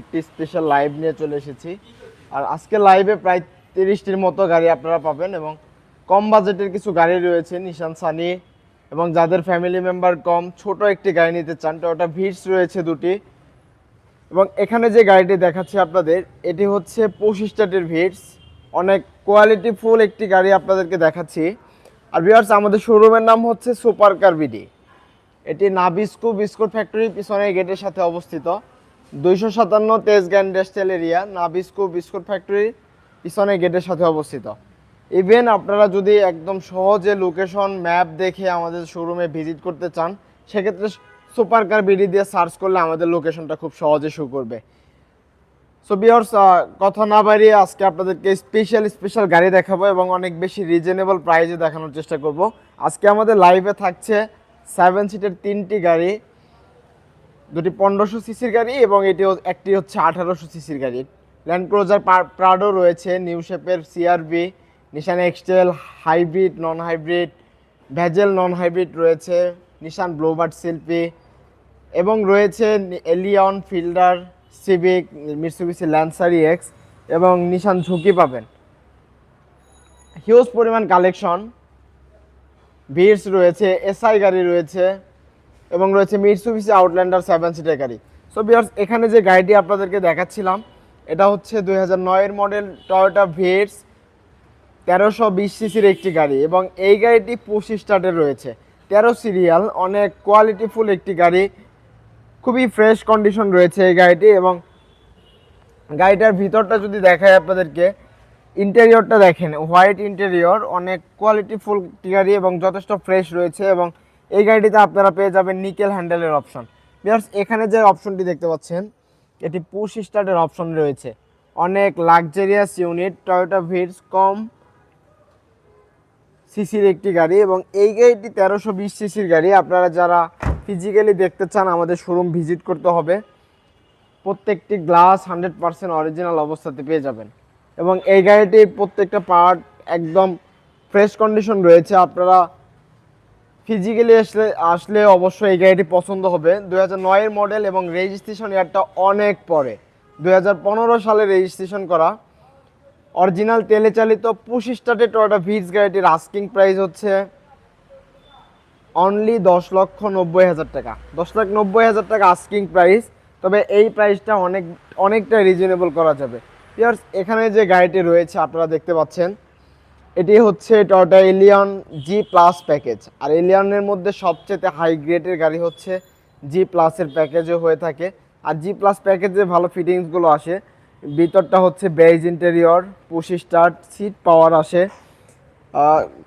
একটি special live নিয়ে চলে এসেছি। আর আজকে লাইভে প্রায় তিরিশটির মতো গাড়ি আপনারা পাবেন এবং কম বাজেটের কিছু গাড়ি রয়েছে নিশান সানি এবং যাদের ফ্যামিলি মেম্বার কম, ছোট একটি গাড়ি নিতে চান টয়োটা ভিটস রয়েছে দুটি এবং এখানে যে গাড়িটি দেখাচ্ছি আপনাদের, এটি হচ্ছে পঁচিশ স্টার্টের ভিটস অনেক কোয়ালিটি ফুল একটি গাড়ি আপনাদেরকে দেখাচ্ছি। আর বিহার্স আমাদের শোরুমের নাম হচ্ছে সুপার কার বিডি এটি নাবিস্কু বিস্কুট ফ্যাক্টরি পিছনে গেটের সাথে অবস্থিত। দুইশো সাতান্ন Tejgaon industrial area, Nabisco biscuit factory, পিছনে গেটের সাথে অবস্থিত। ইভেন আপনারা যদি একদম সহজে লোকেশন ম্যাপ দেখে আমাদের শোরুমে ভিজিট করতে চান, সেক্ষেত্রে সুপার কার বিডি দিয়ে সার্চ করলে আমাদের লোকেশনটা খুব সহজে শো করবে। সো বিয়ার্স কথা না বাড়িয়ে আজকে আপনাদেরকে স্পেশাল স্পেশাল গাড়ি দেখাবো এবং অনেক বেশি রিজনেবল প্রাইসে দেখানোর চেষ্টা করব। আজকে আমাদের লাইভে থাকছে সেভেন সিটের তিনটি গাড়ি। দুটি পনেরোশো সিসির গাড়ি এবং এটি একটি হচ্ছে আঠারোশো সিসির গাড়ি। ল্যান্ড ক্রুজার প্রাডো রয়েছে নিউ শেপের C R V Nissan X Trail hybrid non hybrid Vezel non hybrid রয়েছে নিশান ব্লোবার্ড শিল্পী এবং রয়েছে Allion Fielder Civic Mitsubishi ল্যান্সারি X এবং নিশান ঝুঁকি পাবেন। হিউজ পরিমাণ কালেকশন ভিড়স রয়েছে এসআই গাড়ি রয়েছে। এবং রয়েছে মিটসুবিসি আউটল্যান্ডার সেভেন সিটার গাড়ি। সো বিয়ার্স এখানে যে গাড়িটি আপনাদেরকে দেখাচ্ছিলাম, এটা হচ্ছে দুই হাজার নয়ের মডেল টয়োটা ভিটস তেরোশো বিশ সিসির একটি গাড়ি এবং এই গাড়িটি পঁচিশ স্টার্টের রয়েছে। তেরো সিরিয়াল, অনেক কোয়ালিটিফুল একটি গাড়ি, খুবই ফ্রেশ কন্ডিশন রয়েছে এই গাড়িটি এবং গাড়িটার ভিতরটা যদি দেখায় আপনাদেরকে ইন্টেরিয়রটা দেখেন হোয়াইট ইন্টেরিয়র অনেক কোয়ালিটিফুল একটি গাড়ি এবং যথেষ্ট ফ্রেশ রয়েছে এবং এই গাড়িটিতে আপনারা পেয়ে যাবেন নিকেল হ্যান্ডেলের অপশন। বিয়ার্স, এখানে যে অপশনটি দেখতে পাচ্ছেন, এটি পুশ স্টার্টের অপশন রয়েছে। অনেক লাক্সারিয়াস ইউনিট টয়োটা ভিটস কম সিসির একটি গাড়ি এবং এই গাড়িটি তেরোশো বিশ সিসির গাড়ি। আপনারা যারা ফিজিক্যালি দেখতে চান, আমাদের শোরুম ভিজিট করতে হবে। প্রত্যেকটি গ্লাস হান্ড্রেড পার্সেন্ট অরিজিনাল অবস্থাতে পেয়ে যাবেন। এবং এই গাড়িটির প্রত্যেকটা পার্ট একদম ফ্রেশ কন্ডিশন রয়েছে। আপনারা ফিজিক্যালি আসলে আসলে অবশ্যই এই গাড়িটি পছন্দ হবে। দু হাজার নয়ের মডেল এবং রেজিস্ট্রেশন ইয়ারটা অনেক পরে। দু হাজার পনেরো সালে রেজিস্ট্রেশন করা। অরিজিনাল তেলে চালিত পঁচিশ স্টার্টে টয়োটা ভিটস গাড়িটির আস্কিং প্রাইস হচ্ছে অনলি দশ লক্ষ নব্বই হাজার টাকা। দশ লাখ নব্বই হাজার টাকা আস্কিং প্রাইস তবে এই প্রাইসটা অনেক অনেকটা রিজনেবল করা যাবে। ইয়ার্স এখানে যে গাড়িটি রয়েছে আপনারা দেখতে পাচ্ছেন। এটি হচ্ছে Toyota Allion G plus package আর এলিয়নের মধ্যে সবচেয়ে হাই গ্রেডের গাড়ি হচ্ছে জি প্লাসের প্যাকেজও হয়ে থাকে। আর জি প্লাস প্যাকেজে ভালো ফিটিংসগুলো আসে। ভিতরটা হচ্ছে beige interior push start seat power আসে।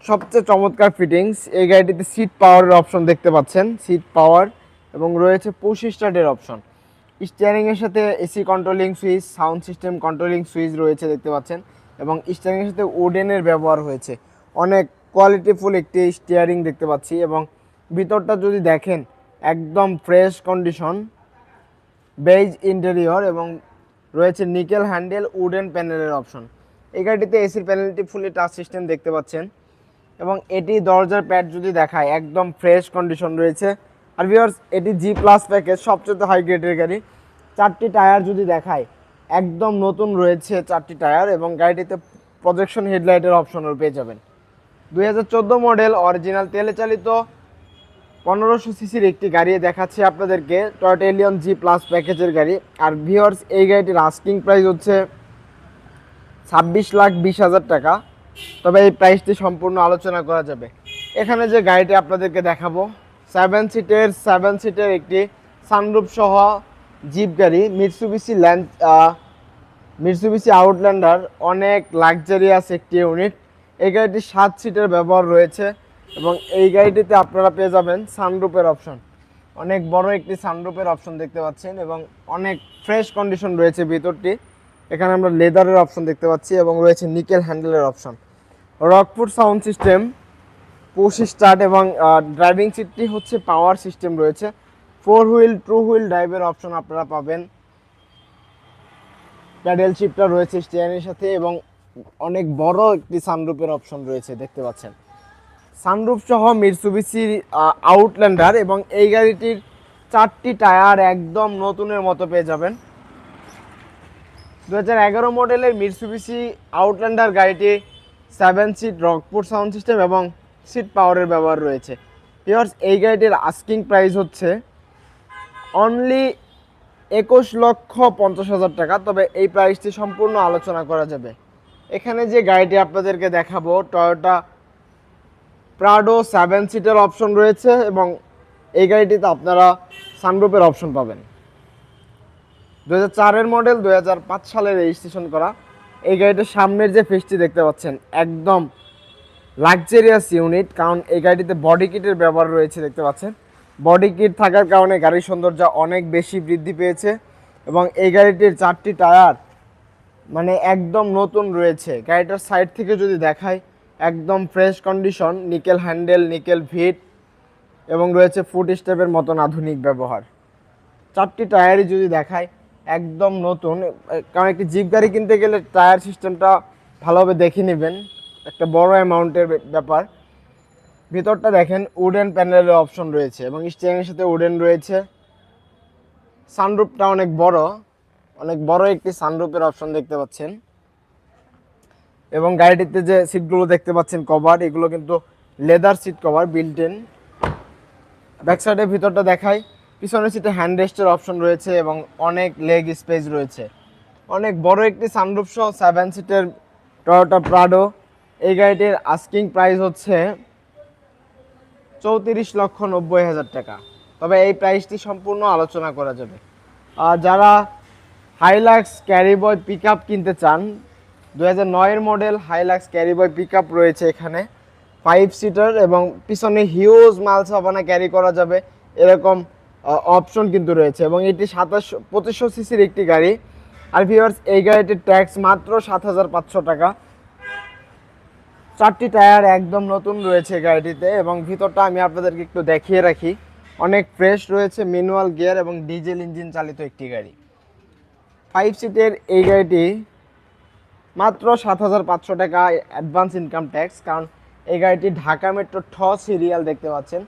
সবচেয়ে চমৎকার ফিটিংস এই গাড়িটিতে সিট পাওয়ারের অপশন দেখতে পাচ্ছেন। সিট পাওয়ার এবং রয়েছে পুশি স্টার্টের অপশন স্টিয়ারিংয়ের সাথে AC controlling switch sound system controlling switch রয়েছে দেখতে পাচ্ছেন। এবং স্টিয়ারিংয়ের সাথে উডেনের ব্যবহার হয়েছে। অনেক কোয়ালিটিফুল একটি স্টিয়ারিং দেখতে পাচ্ছি এবং ভিতরটা যদি দেখেন, একদম ফ্রেশ কন্ডিশন বেজ ইন্টেরিয়র এবং রয়েছে নিকেল হ্যান্ডেল উডেন প্যানেলের অপশন এই গাড়িটিতে এসির প্যানেলটি ফুলি টাচ সিস্টেম দেখতে পাচ্ছেন এবং এটি দরজার প্যাড যদি দেখায়, একদম ফ্রেশ কন্ডিশন রয়েছে। আর ভিউয়ার্স এটি জি প্লাস প্যাকেজ সবচেয়ে হাই গ্রেডের গাড়ি। চারটি টায়ার যদি দেখায় একদম নতুন রয়েছে চারটি টায়ার এবং গাড়িটিতে প্রজেকশন হেডলাইটের অপশনও পেয়ে যাবেন। দুই হাজার চোদ্দ মডেল অরিজিনাল তেলে চালিত পনেরোশো সিসির একটি গাড়ি দেখাচ্ছে আপনাদেরকে টয়টা এলিয়ন জি প্লাস প্যাকেজের গাড়ি। আর ভিওর্স এই গাড়িটির আস্কিং প্রাইস হচ্ছে ছাব্বিশ লাখ বিশ হাজার টাকা। তবে এই প্রাইসটি সম্পূর্ণ আলোচনা করা যাবে। এখানে যে গাড়িটি আপনাদেরকে দেখাবো সেভেন সিটের সেভেন সিটের একটি সানরুফ সহ জিপ গাড়ি মিটসুবিসি ল্যান্ড মিটসুবিসি আউটল্যান্ডার অনেক লাক্সারিয়াস একটি ইউনিট এই গাড়িটি সাত সিটের ব্যবহার রয়েছে এবং এই গাড়িটিতে আপনারা পেয়ে যাবেন সানরুপের অপশন অনেক বড় একটি সানরুপের অপশন দেখতে পাচ্ছেন এবং অনেক ফ্রেশ কন্ডিশন রয়েছে ভিতরটি। এখানে আমরা লেদারের অপশন দেখতে পাচ্ছি এবং রয়েছে nickel হ্যান্ডেলের option Rockford sound system push start এবং ড্রাইভিং সিটটি হচ্ছে পাওয়ার সিস্টেম রয়েছে। ফোর হুইল টু হুইল ড্রাইভের অপশন আপনারা পাবেন। প্যাডেল শিপটা রয়েছে স্টিয়ারিংয়ের সাথে এবং অনেক বড় একটি সানরুপের অপশন রয়েছে, দেখতে পাচ্ছেন। সানরুফ সহ মিরসুবিসি আউটল্যান্ডার এবং এই গাড়িটির চারটি টায়ার একদম নতুনের মতো পেয়ে যাবেন। দু হাজার এগারো মডেলের মিরসুবিসি আউটল্যান্ডার গাড়িটি seven seat Rockford sound system এবং সিট পাওয়ারের ব্যবহার রয়েছে। পিওর্স এই গাড়িটির আস্কিং প্রাইস হচ্ছে অনলি একুশ লক্ষ পঞ্চাশ হাজার টাকা, তবে এই প্রাইসটি সম্পূর্ণ আলোচনা করা যাবে। এখানে যে গাড়িটি আপনাদেরকে দেখাবো টয়োটা প্রাডো সেভেন সিটের অপশন রয়েছে এবং এই গাড়িটিতে আপনারা সানরুপের অপশন পাবেন। দু হাজার চারের মডেল দু হাজার পাঁচ সালে রেজিস্ট্রেশন করা। এই গাড়িটার সামনের যে ফেসটি দেখতে পাচ্ছেন, একদম লাক্সারিয়াস ইউনিট কারণ এই গাড়িটিতে বডি কিটের ব্যবহার রয়েছে, দেখতে পাচ্ছেন। বডি কিট থাকার কারণে গাড়ির সৌন্দর্য অনেক বেশি বৃদ্ধি পেয়েছে এবং এই গাড়িটির চারটি টায়ার মানে একদম নতুন রয়েছে। গাড়িটার সাইড থেকে যদি দেখায় একদম fresh condition nickel handle nickel ভিট এবং রয়েছে ফুট স্টেপের মতন আধুনিক ব্যবহার। চারটি টায়ারই যদি দেখায় একদম নতুন। কারণ একটি জিপ গাড়ি কিনতে গেলে টায়ার সিস্টেমটা ভালোভাবে দেখে নেবেন। একটা বড় অ্যামাউন্টের ব্যাপার। ভিতরটা দেখেন উডেন প্যানেলের অপশন রয়েছে এবং স্টিয়ারিংয়ের সাথে উডেন রয়েছে। সানরুপটা অনেক বড় অনেক বড় একটি সানরুপের অপশন দেখতে পাচ্ছেন। এবং গাড়িটিতে যে সিটগুলো দেখতে পাচ্ছেন কভার এগুলো কিন্তু leather seat cover built in back সাইডের ভিতরটা দেখাই, পিছনের সিটে হ্যান্ড রেস্টের অপশন রয়েছে এবং অনেক লেগ স্পেস রয়েছে। অনেক বড় একটি সানরুফ সহ সেভেন সিটের টয়োটা প্রাডো এই গাড়িটির আস্কিং প্রাইস হচ্ছে চৌত্রিশ লক্ষ নব্বই হাজার টাকা। তবে এই প্রাইসটি সম্পূর্ণ আলোচনা করা যাবে। যারা হাইলাক্স ক্যারিবয় পিক কিনতে চান দু হাজার নয়ের মডেল হাইলাক্স ক্যারিবয় পিক রয়েছে এখানে। ফাইভ সিটার এবং পিছনে হিউজ মাল সাবানা ক্যারি করা যাবে। এরকম অপশন কিন্তু রয়েছে এবং এটি সাতাশ, পঁচিশশো সিসির একটি গাড়ি। আর ভিউয়ার্স এই গাড়িটির ট্যাক্স মাত্র সাত হাজার পাঁচশো টাকা। চারটি টায়ার একদম নতুন রয়েছে গাড়িটিতে এবং ভিতরটা আমি আপনাদেরকে একটু দেখিয়ে রাখি। অনেক ফ্রেশ রয়েছে ম্যানুয়াল গিয়ার এবং ডিজেল ইঞ্জিন চালিত একটি গাড়ি। ফাইভ সিটের এই গাড়িটি মাত্র সাত হাজার পাঁচশো টাকা অ্যাডভান্স ইনকাম ট্যাক্স কারণ এই গাড়িটি ঢাকা মেট্রো ঠ সিরিয়াল দেখতে পাচ্ছেন।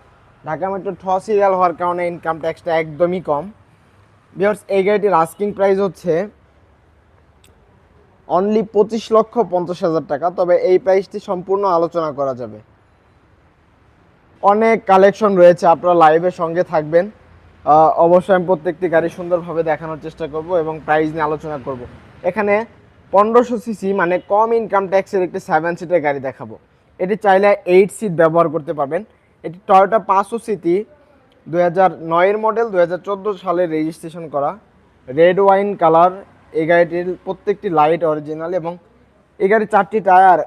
ঢাকা মেট্রো ঠ সিরিয়াল হওয়ার কারণে ইনকাম ট্যাক্সটা একদমই কম। বিয়ার্স এই গাড়িটির আস্কিং প্রাইস হচ্ছে অনলি পঁচিশ লক্ষ পঞ্চাশ হাজার টাকা, তবে এই প্রাইসটি সম্পূর্ণ আলোচনা করা যাবে। অনেক কালেকশন রয়েছে, আপনারা লাইভের সঙ্গে থাকবেন। অবশ্যই আমি প্রত্যেকটি গাড়ি সুন্দরভাবে দেখানোর চেষ্টা করব এবং প্রাইস নিয়ে আলোচনা করব। এখানে পনেরোশো সিসি মানে কম ইনকাম ট্যাক্সের একটি সেভেন সিটের গাড়ি দেখাবো। এটি চাইলে এইট সিট ব্যবহার করতে পারবেন। এটি টয়োটা পাঁচশো সিটি দু হাজার নয়ের মডেল দু হাজার চোদ্দ সালে রেজিস্ট্রেশন করা। রেড ওয়াইন কালার এই গাড়িটির প্রত্যেকটি লাইট অরিজিনাল এবং এই গাড়ির চারটি টায়ার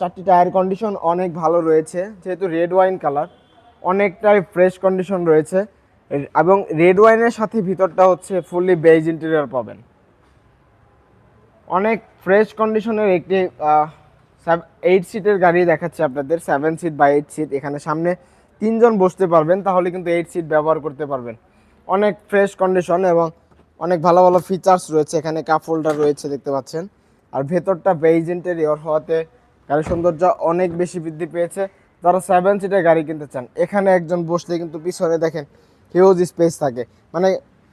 চারটি টায়ার কন্ডিশন অনেক ভালো রয়েছে, যেহেতু রেড ওয়াইন কালার অনেকটাই ফ্রেশ কন্ডিশন রয়েছে এবং রেড ওয়াইনের সাথে ভিতরটা হচ্ছে ফুললি বেজ ইন্টেরিয়র পাবেন। অনেক ফ্রেশ কন্ডিশনের একটি এইট সিটের গাড়ি দেখাচ্ছে আপনাদের সেভেন সিট বা এইট সিট এখানে সামনে তিনজন বসতে পারবেন, তাহলে কিন্তু এইট সিট ব্যবহার করতে পারবেন। অনেক ফ্রেশ কন্ডিশন এবং অনেক ভালো ভালো ফিচার্স রয়েছে, এখানে কাপ হোল্ডার রয়েছে দেখতে পাচ্ছেন। আর ভেতরটা বেজ ইন্টেরিয়র হওয়াতে গাড়ির সৌন্দর্য অনেক বেশি বৃদ্ধি পেয়েছে। যারা সেভেন সিটের গাড়ি কিনতে চান, এখানে একজন বসলে কিন্তু পিছনে দেখেন হিউজ স্পেস থাকে। মানে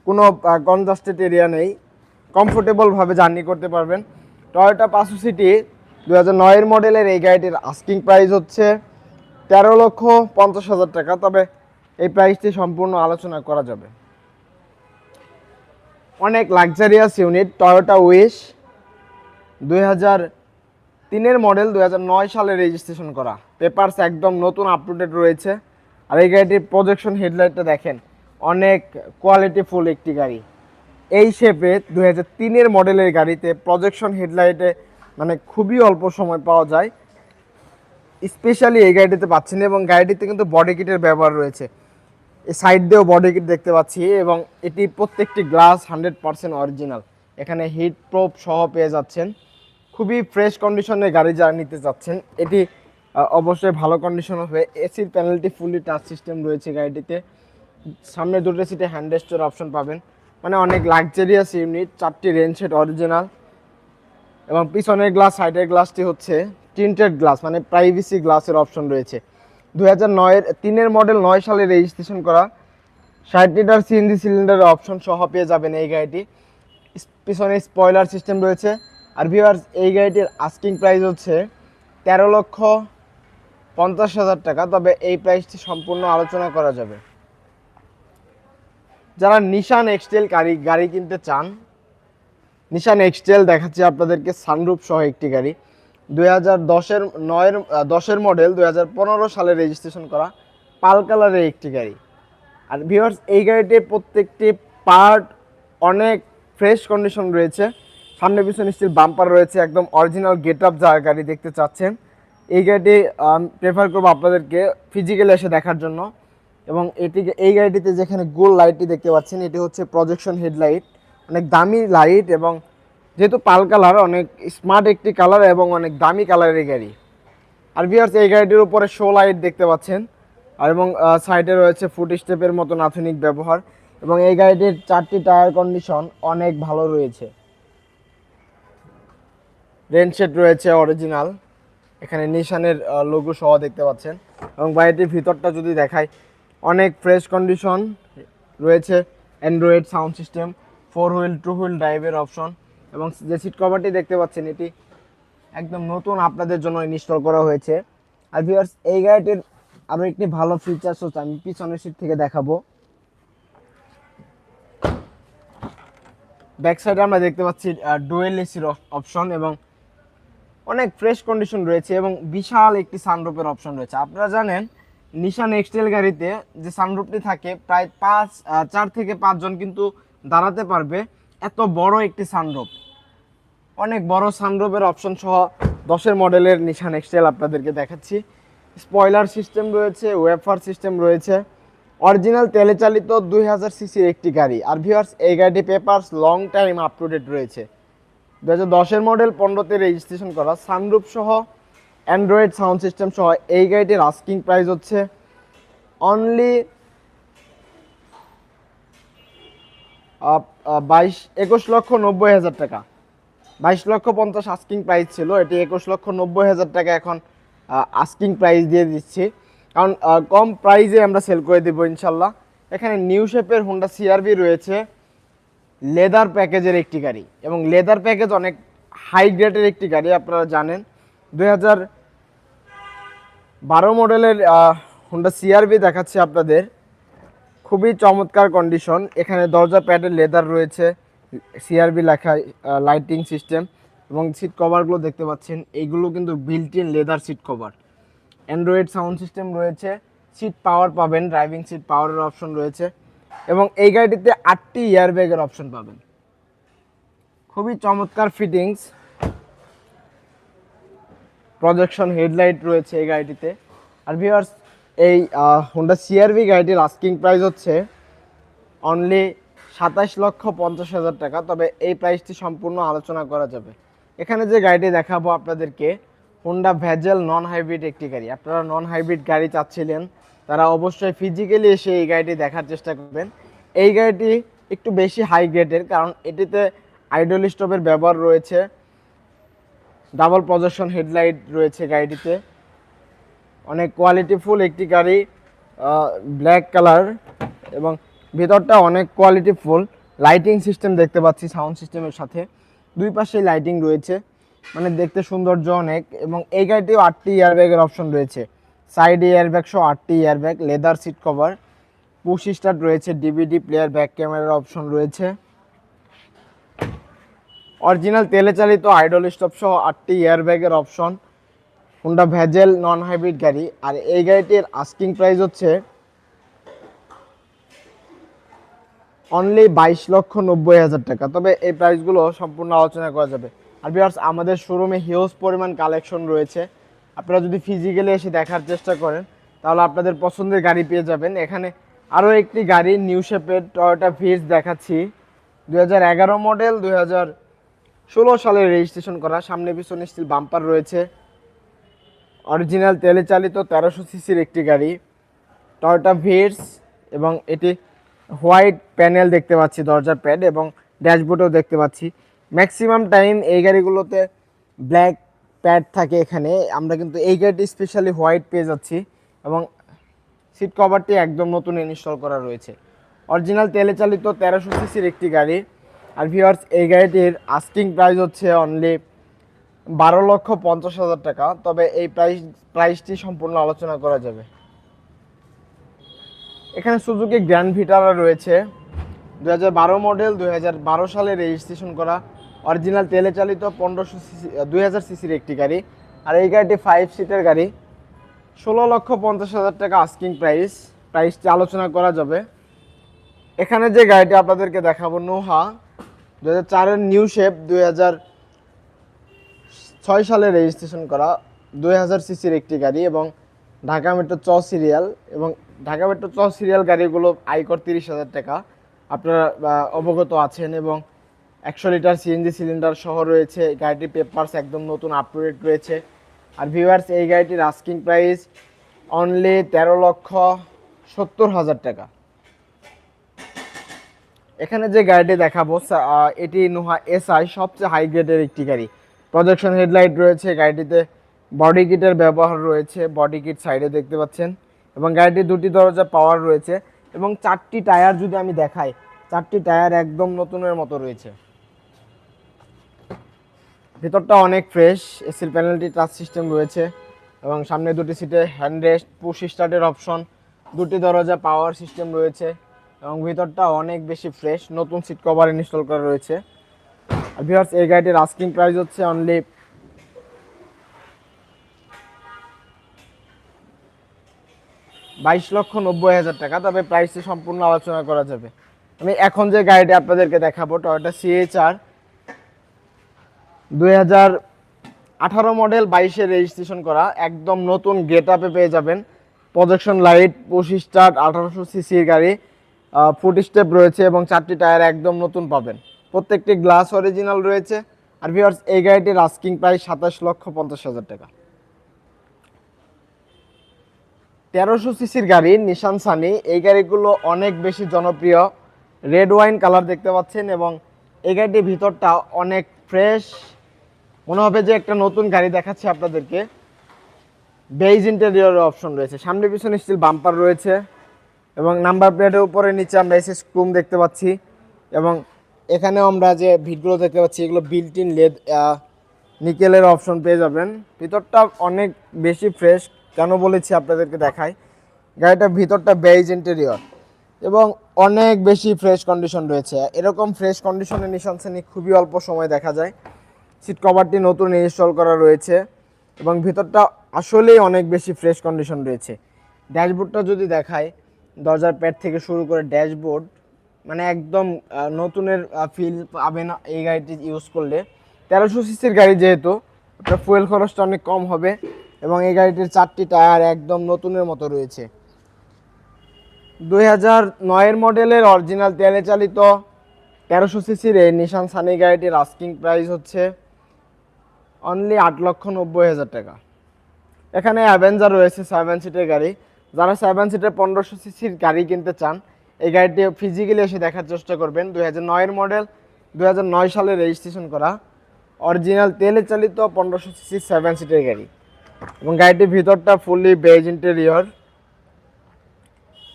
কোনো কনজাস্টেড এরিয়া নেই কমফোর্টেবলভাবে জার্নি করতে পারবেন। টয়োটা পাঁচশো সিটি দু হাজার মডেলের এই গাড়িটির আস্কিং প্রাইস হচ্ছে তেরো লক্ষ পঞ্চাশ হাজার টাকা। তবে এই প্রাইসটি সম্পূর্ণ আলোচনা করা যাবে। অনেক লাক্সারিয়াস ইউনিট টয়োটা উইশ দুই হাজার তিনের মডেল দুই হাজার নয় সালে রেজিস্ট্রেশন করা। পেপারস একদম নতুন আপ টু ডেট রয়েছে। আর এই গাড়িটির প্রজেকশন হেডলাইটটা দেখেন, অনেক কোয়ালিটিফুল একটি গাড়ি। এই শেপে দুই হাজার তিনের মডেলের গাড়িতে প্রজেকশন হেডলাইটে মানে খুবই অল্প সময় পাওয়া যায়। স্পেশালি এই গাড়িটিতে পাচ্ছেন এবং গাড়িটিতে কিন্তু বডি কিটের ব্যবহার রয়েছে। সাইড দিয়েও বডি কিট দেখতে পাচ্ছি এবং এটি প্রত্যেকটি গ্লাস হান্ড্রেড পার্সেন্ট অরিজিনাল এখানে হিট প্রোপ সহ পেয়ে যাচ্ছেন। খুবই ফ্রেশ কন্ডিশনের গাড়ি যারা নিতে চাচ্ছেন। এটি অবশ্যই ভালো কন্ডিশন হবে এসির প্যানেলটি ফুললি টাচ সিস্টেম রয়েছে গাড়িটিতে। সামনে দুটো সিটে হ্যান্ড রেস্টের অপশন পাবেন। মানে অনেক লাক্সারিয়াস ইউনিট চারটি রেঞ্জ সেট অরিজিনাল এবং পিছনের গ্লাস সাইডের গ্লাসটি হচ্ছে টিন্টেড গ্লাস মানে প্রাইভেসি গ্লাসের অপশন রয়েছে। দু হাজার নয়ের তিনের মডেল নয় সালে রেজিস্ট্রেশন করা। ষাট লিটার সিএনজি সিলিন্ডারের অপশন সহ পেয়ে যাবেন এই গাড়িটি। পিছনে স্পয়লার সিস্টেম রয়েছে। আর ভিউয়ার্স এই গাড়িটির আস্কিং প্রাইস হচ্ছে তেরো লক্ষ পঞ্চাশ হাজার টাকা। তবে এই প্রাইসটি সম্পূর্ণ আলোচনা করা যাবে। যারা নিশান এক্সটেল গাড়ি গাড়ি কিনতে চান নিশান এক্সটেল দেখাচ্ছি আপনাদেরকে সানরুপ সহ একটি গাড়ি। দুই হাজার দশের, নয়ের দশের মডেল দুই হাজার পনেরো সালে রেজিস্ট্রেশন করা পাল কালারের একটি গাড়ি। আর ভিউয়ার্স এই গাড়িটির প্রত্যেকটি পার্ট অনেক ফ্রেশ কন্ডিশন রয়েছে। সামনে পিছনে স্টিল বাম্পার রয়েছে, একদম অরিজিনাল গেট আপ যার গাড়ি দেখতে চাচ্ছেন। এই গাড়িটি প্রেফার করব আপনাদেরকে ফিজিক্যালি এসে দেখার জন্য। এবং এটিকে এই গাড়িটিতে যেখানে গোল লাইটটি দেখতে পাচ্ছেন, এটি হচ্ছে প্রজেকশন হেডলাইট অনেক দামি লাইট এবং যেহেতু পাল কালার, অনেক স্মার্ট একটি কালার এবং অনেক দামি কালারের গাড়ি। আর ভিউয়ার্স এই গাড়িটির উপরে শো লাইট দেখতে পাচ্ছেন। আর এবং সাইডে রয়েছে ফুট স্টেপের মতো নাথনিক ব্যবহার এবং এই গাড়িটির চারটি টায়ার কন্ডিশন অনেক ভালো রয়েছে। রেনশেড রয়েছে অরিজিনাল এখানে নিশানের লোগো সহ দেখতে পাচ্ছেন। এবং গাড়িটির ভিতরটা যদি দেখাই, অনেক ফ্রেশ কন্ডিশন রয়েছে। Android sound system four wheel two wheel ড্রাইভের অপশন এবং যে সিট কভারটি দেখতে পাচ্ছেন, এটি একদম নতুন আপনাদের জন্য ইনস্টল করা হয়েছে। আর ভিউয়ার্স এই গাড়িটির আরও একটি ভালো ফিচার্স হচ্ছে, আমি পিছনের সিট থেকে দেখাবো। ব্যাক সাইডে আমরা দেখতে পাচ্ছি ডুয়েল এসির অপশন এবং অনেক ফ্রেশ কন্ডিশন রয়েছে এবং বিশাল একটি সানরুপের অপশন রয়েছে। আপনারা জানেন নিশান এক্সটেল গাড়িতে যে সানরুপটি থাকে, প্রায় পাঁচ চার থেকে পাঁচজন কিন্তু দাঁড়াতে পারবে। এত বড় একটি সানরুপ অনেক বড় সানরুফের অপশন সহ দশের মডেলের নিশান এক্সটেল আপনাদেরকে দেখাচ্ছি। স্পয়লার সিস্টেম রয়েছে ওয়েফার সিস্টেম রয়েছে। অরিজিনাল তেলে চালিত দুই হাজার সিসির একটি গাড়ি। আর ভিওয়ার্স এই গাড়িটি papers long time up to date রয়েছে। দু হাজার দশের মডেল পনেরোতে রেজিস্ট্রেশন করা। সানরুফ সহ অ্যান্ড্রয়েড সাউন্ড সিস্টেম সহ এই গাড়িটির আস্কিং প্রাইস হচ্ছে অনলি বাইশ, একুশ লক্ষ নব্বই হাজার টাকা। বাইশ লক্ষ পঞ্চাশ আস্কিং প্রাইস ছিল, এটি একুশ লক্ষ নব্বই হাজার টাকা এখন আস্কিং প্রাইস দিয়ে দিচ্ছি। কারণ কম প্রাইজে আমরা সেল করে দেবো ইনশাল্লাহ। এখানে নিউ শেপের হোন্ডা সিআরবি রয়েছে লেদার প্যাকেজের একটি গাড়ি। এবং লেদার প্যাকেজ অনেক হাই গ্রেডের একটি গাড়ি, আপনারা জানেন। দুই বারো মডেলের হোন্ডা সিআরবি দেখাচ্ছে আপনাদের। খুবই চমৎকার কন্ডিশন এখানে দরজা প্যাডের লেদার রয়েছে সিআরবি লেখা লাইটিং সিস্টেম এবং সিট কভারগুলো দেখতে পাচ্ছেন। এইগুলো কিন্তু built in leather seat cover Android sound system রয়েছে সিট পাওয়ার পাবেন ড্রাইভিং সিট পাওয়ারের অপশন রয়েছে এবং এই গাড়িটিতে আটটি এয়ারব্যাগের অপশন পাবেন। খুবই চমৎকার ফিটিংস প্রজেকশন হেডলাইট রয়েছে এই গাড়িটিতে। আর ভিউয়ার্স এই হোন্ডা সিআরভি গাড়িটির আস্কিং প্রাইস হচ্ছে অনলি সাতাশ লক্ষ পঞ্চাশ হাজার টাকা, তবে এই প্রাইসটি সম্পূর্ণ আলোচনা করা যাবে। এখানে যে গাড়িটি দেখাবো আপনাদেরকে হোন্ডা ভ্যাজেল নন হাইব্রিড একটি গাড়ি। আপনারা নন হাইব্রিড গাড়ি চাচ্ছিলেন, তারা অবশ্যই ফিজিক্যালি এসে এই গাড়িটি দেখার চেষ্টা করবেন। এই গাড়িটি একটু বেশি হাই গ্রেডের কারণ এটিতে আইডল স্টপের ব্যবহার রয়েছে। ডাবল প্রজেকশন হেডলাইট রয়েছে গাড়িটিতে। অনেক কোয়ালিটিফুল একটি গাড়ি ব্ল্যাক কালার এবং ভেতরটা অনেক কোয়ালিটিফুল লাইটিং সিস্টেম দেখতে পাচ্ছি সাউন্ড সিস্টেমের সাথে। দুই পাশে লাইটিং রয়েছে মানে দেখতে সৌন্দর্য অনেক এবং এই গাড়িটিও আটটি এয়ারব্যাগের অপশন রয়েছে। সাইড এয়ারব্যাগ সহ আটটি airbag leather seat cover push start রয়েছে ডিভিডি প্লেয়ার ব্যাক ক্যামেরার অপশন রয়েছে। অরিজিনাল তেলে চালিত আইডল স্টপ সহ আটটি এয়ারব্যাগের option Honda Vezel non hybrid গাড়ি। আর এই গাড়িটির আস্কিং প্রাইস হচ্ছে অনলি বাইশ লক্ষ নব্বই হাজার টাকা। তবে এই প্রাইসগুলো সম্পূর্ণ আলোচনা করা যাবে। আর বিয়ার্স আমাদের শোরুমে হিউজ পরিমাণ কালেকশন রয়েছে। আপনারা যদি ফিজিক্যালি এসে দেখার চেষ্টা করেন, তাহলে আপনাদের পছন্দের গাড়ি পেয়ে যাবেন। এখানে আরও একটি গাড়ি নিউ শেপের টয়োটা ভিস দেখাচ্ছি। দু হাজার এগারো মডেল দু হাজার ষোলো সালে রেজিস্ট্রেশন করা। সামনে পিছনে স্টিল বাম্পার রয়েছে। অরিজিনাল তেলে চালিত তেরোশো সিসির একটি গাড়ি। টয়োটা ভিটস এবং এটি হোয়াইট প্যানেল দেখতে পাচ্ছি, দরজার প্যাড এবং ড্যাশবোর্ডও দেখতে পাচ্ছি। ম্যাক্সিমাম টাইম এই গাড়িগুলোতে ব্ল্যাক প্যাড থাকে এখানে। আমরা কিন্তু এই গাড়িটি স্পেশালি হোয়াইট পেয়ে যাচ্ছি এবং সিট কভারটি একদম নতুন ইনস্টল করা রয়েছে। অরিজিনাল তেলে চালিত তেরোশো সিসির একটি গাড়ি। আর ভিওয়ার্স এই গাড়িটির আস্কিং প্রাইস হচ্ছে অনলি বারো লক্ষ পঞ্চাশ হাজার টাকা, তবে এই প্রাইস প্রাইসটি সম্পূর্ণ আলোচনা করা যাবে। এখানে সুজুকি গ্র্যান্ড ভিটারা রয়েছে। দু হাজার বারো মডেল দু হাজার বারো সালে রেজিস্ট্রেশন করা। অরিজিনাল তেলে চালিত পনেরোশো সিসি, দুই হাজার সিসির একটি গাড়ি। আর এই গাড়িটি ফাইভ সিটের গাড়ি। ষোলো লক্ষ পঞ্চাশ হাজার টাকা আস্কিং প্রাইস প্রাইসটি আলোচনা করা যাবে। এখানে যে গাড়িটি আপনাদেরকে দেখাবো, নোহা। দু হাজার চারের নিউ শেপ দুই হাজার ছয় সালে রেজিস্ট্রেশন করা দুই হাজার সিসির একটি গাড়ি এবং ঢাকা মেট্রো চ সিরিয়াল এবং ঢাকা মেট্রো চ সিরিয়াল গাড়িগুলো আয়কর তিরিশ হাজার টাকা। আপনারা অবগত আছেন এবং একশো লিটার সিএনজি সিলিন্ডার সহ রয়েছে। গাড়িটির পেপারস একদম নতুন আপ রয়েছে। আর ভিউয়ার্স এই গাড়িটির আস্কিং প্রাইস অনলি তেরো লক্ষ সত্তর হাজার টাকা। এখানে যে গাড়িটি দেখাবো এটি নোহা এসআই সবচেয়ে হাই গ্রেডের একটি গাড়ি। প্রজেকশন হেডলাইট রয়েছে, গাড়িটিতে বডি কিটের ব্যবহার রয়েছে বডি কিট সাইডে দেখতে পাচ্ছেন, এবং গাড়িটির দুটি দরজা পাওয়ার রয়েছে, এবং চারটি টায়ার যদি আমি দেখাই, চারটি টায়ার একদম নতুনের মতো রয়েছে। ভেতরটা অনেক ফ্রেশ এসির প্যানেলটি টাচ সিস্টেম রয়েছে, এবং সামনে দুটি সিটে হ্যান্ড রেস্ট পুশ স্টার্টের অপশন দুটি দরজা পাওয়ার সিস্টেম রয়েছে, এবং ভিতরটা অনেক বেশি ফ্রেশ নতুন সিট কভার ইনস্টল করা রয়েছে। ভিউয়ার্স, এই গাড়িটির আস্কিং প্রাইস হচ্ছে অনলি বাইশ লক্ষ নব্বই হাজার টাকা। তবে প্রাইসটি সম্পূর্ণ আলোচনা করা যাবে। আমি এখন যে গাড়িটি আপনাদেরকে দেখাবো টয়োটা সিএচআর দুই হাজার আঠারো মডেল বাইশে রেজিস্ট্রেশন করা। একদম নতুন গেট আপে পেয়ে যাবেন। প্রজেকশন লাইট পুশ স্টার্ট আঠারোশো সিসির গাড়ি ফুট স্টেপ রয়েছে এবং চারটি টায়ার একদম নতুন পাবেন। প্রত্যেকটি গ্লাস অরিজিনাল রয়েছে। আর ভিউয়ার্স এই গাড়িটির আস্কিং প্রায় সাতাশ লক্ষ পঞ্চাশ হাজার টাকা। তেরোশো সিসির গাড়ি নিশান সানি এই গাড়িগুলো অনেক বেশি জনপ্রিয়। রেড ওয়াইন কালার দেখতে পাচ্ছেন এবং এই গাড়িটির ভিতরটা অনেক ফ্রেশ মনে হবে যে একটা নতুন গাড়ি দেখাচ্ছে আপনাদেরকে। বেইজ ইন্টেরিয়র অপশন রয়েছে। সামনে পিছনে স্টিল বাম্পার রয়েছে। এবং নাম্বার প্লেটের উপরে নিচে আমরা এসে স্ক্রুম দেখতে পাচ্ছি। এবং এখানেও আমরা যে ভিটগুলো দেখতে পাচ্ছি, এগুলো বিল্ট ইন লেদ নিকেলের অপশন পেয়ে যাবেন। ভিতরটা অনেক বেশি ফ্রেশ কেন বলেছি আপনাদেরকে দেখাই? গাড়িটার ভিতরটা বেইজ ইন্টেরিয়র এবং অনেক বেশি ফ্রেশ কন্ডিশন রয়েছে। এরকম ফ্রেশ কন্ডিশনে নিশান শ্রেণি খুবই অল্প সময় দেখা যায়। সিট কভারটি নতুন ইনস্টল করা রয়েছে এবং ভিতরটা আসলেই অনেক বেশি ফ্রেশ কন্ডিশন রয়েছে। ড্যাশবোর্ডটা যদি দেখায় দরজার প্যাড থেকে শুরু করে ড্যাশবোর্ড মানে একদম নতুনের ফিল পাবেন এই গাড়িটি ইউজ করলে। তেরোশো সিসির গাড়ি যেহেতু, আপনার ফুয়েল খরচটা অনেক কম হবে এবং এই গাড়িটির চারটি টায়ার একদম নতুনের মতো রয়েছে। দুই হাজার নয়ের মডেলের অরিজিনাল তেলে চালিত তেরোশো সিসির এই নিশান সানি গাড়িটির আস্কিং প্রাইস হচ্ছে অনলি আট লক্ষ নব্বই হাজার টাকা। এখানে অ্যাভেঞ্জার রয়েছে সেভেন সিটের গাড়ি। যারা সেভেন সিটের পনেরোশো সিসির গাড়ি কিনতে চান এই গাড়িটি ফিজিক্যালি এসে দেখার চেষ্টা করবেন। দুই হাজার মডেল দুই হাজার নয় সালে রেজিস্ট্রেশন করা। অরিজিনাল তেলে চালিত পনেরোশো সিসির সেভেন সিটের গাড়ি। এবং গাড়িটির ভিতরটা fully beige interior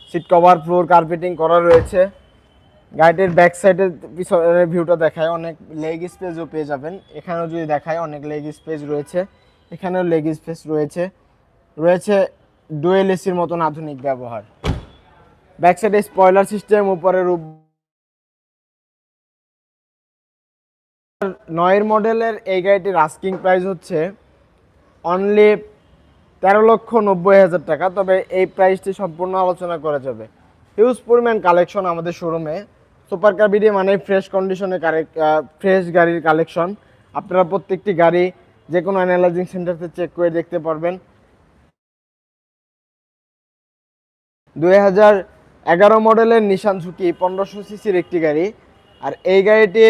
seat cover floor carpeting করা রয়েছে। গাড়িটির ব্যাক সাইডের পিছনের ভিউটা দেখায়। অনেক লেগ স্পেসও পেয়ে যাবেন। এখানেও যদি দেখায়, অনেক লেগ স্পেস রয়েছে। এখানেও লেগ স্পেস রয়েছে। রয়েছে ডুয়েল এসির মতন আধুনিক ব্যবহার। ব্যাক সাইডে স্পয়লার সিস্টেম উপরের রূপ নয়ের মডেলের এই গাড়িটির আস্কিং প্রাইস হচ্ছে অনলি তেরো লক্ষ নব্বই হাজার টাকা। তবে এই প্রাইসটি সম্পূর্ণ আলোচনা করা যাবে। হিউজ পরিমাণ কালেকশন আমাদের শোরুমে সুপার কার বিডি মানে ফ্রেশ কন্ডিশনে ফ্রেশ গাড়ির কালেকশন আপনারা প্রত্যেকটি গাড়ি যে কোনো অ্যানালাইজিং সেন্টারতে চেক করে দেখতে পারবেন। দুই হাজার এগারো মডেলের নিশান ঝুঁকি পনেরোশো সিসির একটি গাড়ি। আর এই গাড়িটি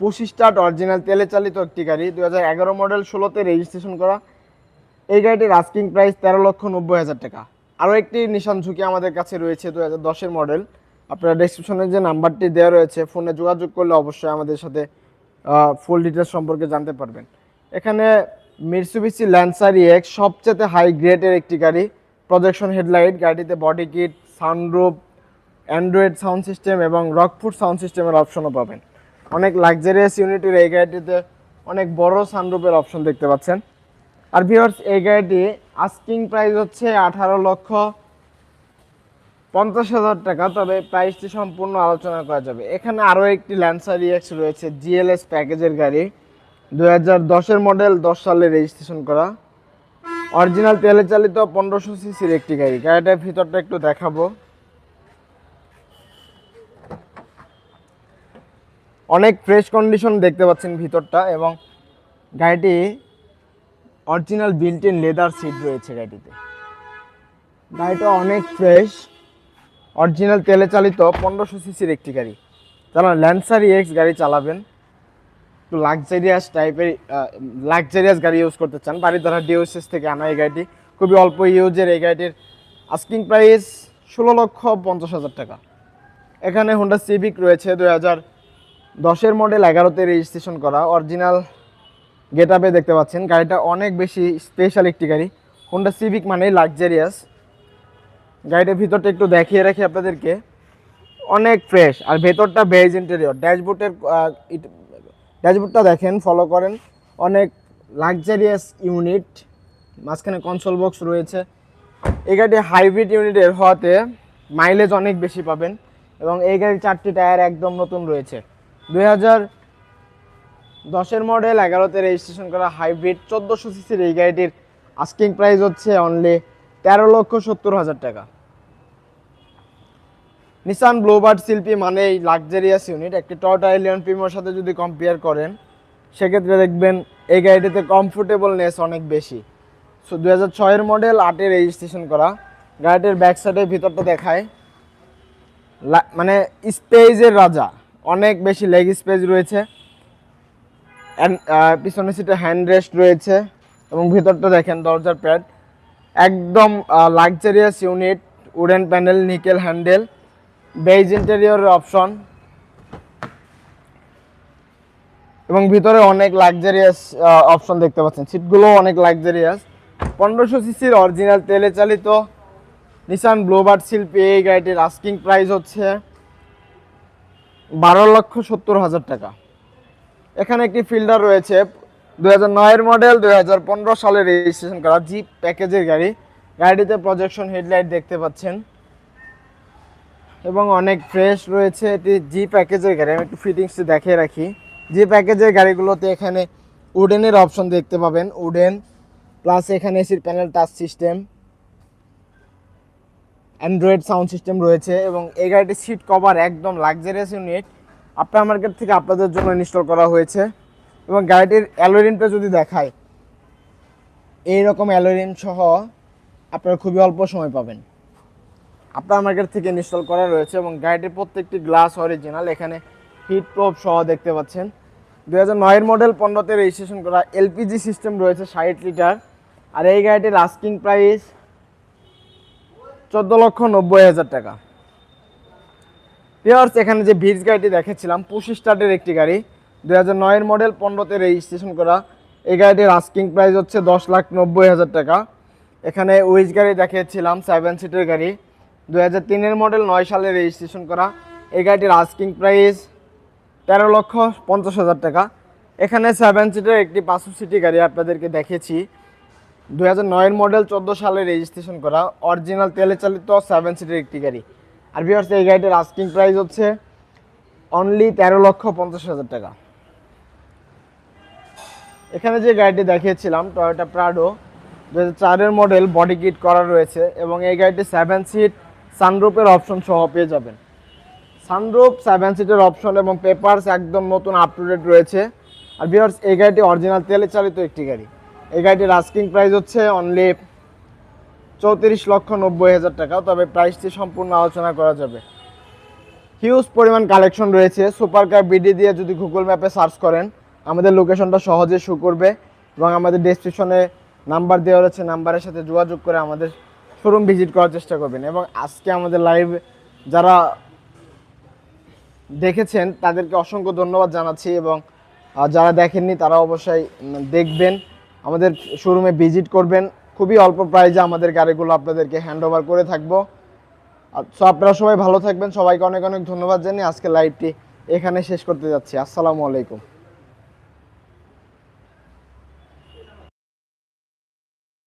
পুশ স্টার্ট অরিজিনাল তেলে চালিত একটি গাড়ি। দু হাজার এগারো মডেল ষোলোতে রেজিস্ট্রেশন করা। এই গাড়িটির আস্কিং প্রাইস তেরো লক্ষ নব্বই হাজার টাকা। আরও একটি নিশান ঝুঁকি আমাদের কাছে রয়েছে দু হাজার দশের মডেল আপনার ডেসক্রিপশনে যে নাম্বারটি দেওয়া রয়েছে ফোনে যোগাযোগ করলে অবশ্যই আমাদের সাথে ফুল ডিটেলস সম্পর্কে জানতে পারবেন। এখানে মিরসুবিসি ল্যান্সার এক সবচেয়ে হাই গ্রেডের একটি গাড়ি। প্রজেকশন হেডলাইট গাড়িতে body kit sunroof, Android sound system এবং রকফুট সাউন্ড সিস্টেমের অপশনও পাবেন। অনেক লাক্সারিয়াস ইউনিটের এই গাড়িটিতে অনেক বড় সানরুপের অপশন দেখতে পাচ্ছেন। আর ভিউয়ার্স এই গাড়িটি আস্কিং প্রাইস হচ্ছে আঠারো লক্ষ পঞ্চাশ হাজার টাকা, তবে প্রাইসটি সম্পূর্ণ আলোচনা করা যাবে। এখানে আরও একটি ল্যান্সার ইএক্স রয়েছে জিএলএস প্যাকেজের গাড়ি। দু হাজার দশের মডেল দশ সালে রেজিস্ট্রেশন করা। অরিজিনাল তেলে চালিত পনেরোশো সিসির একটি গাড়ি। গাড়িটার ভিতরটা একটু দেখাবো। অনেক ফ্রেশ কন্ডিশন দেখতে পাচ্ছেন ভিতরটা এবং গাড়িটি original built in leather seat রয়েছে গাড়িটিতে। গাড়িটা অনেক ফ্রেশ অরিজিনাল তেলে চালিত পনেরোশো সিসির একটি গাড়ি। যারা ল্যান্সার এক্স গাড়ি চালাবেন। একটু লাক্সারিয়াস টাইপের লাক্সারিয়াস গাড়ি ইউজ করতে চান। বাড়ির দ্বারা ডিওসিস থেকে আনা এই গাড়িটি। খুবই অল্প ইউজের এই গাড়িটির। আস্কিং প্রাইস ষোলো লক্ষ পঞ্চাশ হাজার টাকা। এখানে হোন্ডা সিভিক রয়েছে দুই হাজার দশের মডেল এগারোতে রেজিস্ট্রেশন করা। অরিজিনাল গেট আপে দেখতে পাচ্ছেন। গাড়িটা অনেক বেশি স্পেশাল একটি গাড়ি। হোন্ডা সিভিক মানে লাক্সারিয়াস গাড়িটার ভিতরটা একটু দেখিয়ে রাখি আপনাদেরকে। অনেক ফ্রেশ আর ভেতরটা বেজ ইন্টেরিয়র ড্যাশবোর্ডের ড্যাশবোর্ডটা দেখেন ফলো করেন। অনেক লাক্সারিয়াস ইউনিট মাঝখানে কনসোল বক্স রয়েছে। এই গাড়িটি হাইব্রিড ইউনিটের হওয়াতে মাইলেজ অনেক বেশি পাবেন এবং এই গাড়ির চারটি টায়ার একদম নতুন রয়েছে। দুই হাজার দশের মডেল এগারোতে রেজিস্ট্রেশন করা হাইব্রিড চোদ্দোশো সিসির এই গাড়িটির আস্কিং প্রাইস হচ্ছে অনলি তেরো লক্ষ সত্তর হাজার টাকা। নিসান ব্লোবার্ড শিল্পী মানে এই লাক্সারিয়াস ইউনিট একটি টয়টা এলিয়ন প্রিমিয়ার সাথে যদি কম্পেয়ার করেন, সেক্ষেত্রে দেখবেন এই গাড়িটিতে কমফোর্টেবলনেস অনেক বেশি। সো দু হাজার ছয়ের মডেল আটে রেজিস্ট্রেশন করা। গাড়িটির ব্যাক সাইডের ভিতরটা দেখায়। মানে স্পেসের রাজা। অনেক বেশি লেগ স্পেস রয়েছে। পিছনের সিটে হ্যান্ড রেস্ট রয়েছে। এবং ভিতরটা দেখেন দরজার প্যাড একদম luxurious unit wooden panel nickel handle beige interior option এবং ভিতরে অনেক লাক্সারিয়াস অপশন দেখতে পাচ্ছেন। সিটগুলো অনেক লাক্সারিয়াস পনেরোশো সিসির অরিজিনাল তেলে চালিত নিসান ব্লোবার্ড শিল্পী এই গাড়িটির আস্কিং প্রাইস হচ্ছে বারো লক্ষ সত্তর হাজার টাকা। এখানে একটি ফিল্ডার রয়েছে। দু হাজার নয়ের মডেল দু হাজার পনেরো সালে রেজিস্ট্রেশন করা জিপ প্যাকেজের গাড়ি। গাড়িটিতে প্রজেকশন হেডলাইট দেখতে পাচ্ছেন। এবং অনেক ফ্রেশ রয়েছে এটি জি প্যাকেজের গাড়ি। আমি একটু ফিটিংসটি দেখিয়ে রাখি। জি প্যাকেজের গাড়িগুলোতে এখানে উডেনের অপশন দেখতে পাবেন। উডেন প্লাস এখানে এসির panel touch system Android sound system রয়েছে এবং এই গাড়িটির সিট কভার একদম লাক্সারিয়াস ইউনিট আপনার মার্কেট থেকে আপনাদের জন্য ইনস্টল করা হয়েছে এবং গাড়িটির অ্যালোরিনটা যদি দেখায় এইরকম অ্যালোরিন সহ আপনারা খুবই অল্প সময় পাবেন। আপনার মার্কেট থেকে ইনস্টল করা রয়েছে এবং গাড়িটির প্রত্যেকটি গ্লাস অরিজিনাল এখানে হিট প্রুফ সহ দেখতে পাচ্ছেন। দু হাজার নয়ের মডেল পনেরোতে রেজিস্ট্রেশন করা এলপিজি সিস্টেম রয়েছে ষাট লিটার আর এই গাড়িটির আস্কিং প্রাইস চোদ্দ লক্ষ নব্বই হাজার টাকা। পিয়ার্স এখানে যে ভিডস গাড়িটি দেখেছিলাম পুশি স্টার্টের একটি গাড়ি। দু হাজার নয়ের মডেল পনেরোতে রেজিস্ট্রেশন করা। এই গাড়িটির আস্কিং প্রাইস হচ্ছে দশ লাখ নব্বই হাজার টাকা। এখানে উইজ গাড়ি দেখিয়েছিলাম সেভেন সিটের গাড়ি। দু হাজার মডেল নয় সালে রেজিস্ট্রেশন করা। এই গাড়িটির আস্কিং প্রাইস তেরো লক্ষ পঞ্চাশ হাজার টাকা। এখানে সেভেন সিটের একটি পাঁচশো সিটি গাড়ি আপনাদেরকে দেখেছি দু হাজার নয়ের মডেল চোদ্দ সালে রেজিস্ট্রেশন করা। অরিজিনাল তেলে চালিত সেভেন সিটের একটি গাড়ি। আর বিহার্স এই গাড়িটির আস্কিং প্রাইস হচ্ছে অনলি তেরো লক্ষ পঞ্চাশ হাজার টাকা। এখানে যে গাড়িটি দেখিয়েছিলাম টয়োটা প্রাডো দু হাজার চারের মডেল বডি কিট করা রয়েছে এবং এই গাড়িটি সেভেন সিট সানরুপের অপশন সহ পেয়ে যাবেন। সানরুপ সেভেন সিটের অপশন এবং পেপারস একদম নতুন আপ টু ডেট রয়েছে। আর বিহার্স এই গাড়িটি অরিজিনাল তেলে চালিত একটি গাড়ি। এই গাড়িটির আস্কিং প্রাইস হচ্ছে অনলি চৌত্রিশ লক্ষ নব্বই হাজার টাকা, তবে প্রাইসটি সম্পূর্ণ আলোচনা করা যাবে। হিউজ পরিমাণ কালেকশন রয়েছে। সুপার কার বিডি দিয়ে যদি গুগল ম্যাপে সার্চ করেন, আমাদের লোকেশনটা সহজে শো করবে এবং আমাদের ডেসক্রিপশনে নাম্বার দেওয়া রয়েছে নাম্বারের সাথে যোগাযোগ করে আমাদের শোরুম ভিজিট করার চেষ্টা করবেন। এবং আজকে আমাদের লাইভ যারা দেখেছেন, তাদেরকে অসংখ্য ধন্যবাদ জানাচ্ছি এবং যারা দেখেননি, তারা অবশ্যই দেখবেন, আমাদের শোরুমে ভিজিট করবেন। খুবই অল্প প্রাইজে আমাদের গাড়িগুলো আপনাদেরকে হ্যান্ড ওভার করে থাকব। সো আপনারা সবাই ভালো থাকবেন। সবাইকে অনেক অনেক ধন্যবাদ জানিয়ে আজকে লাইভটি এখানে শেষ করতে যাচ্ছি। আসসালামু আলাইকুম।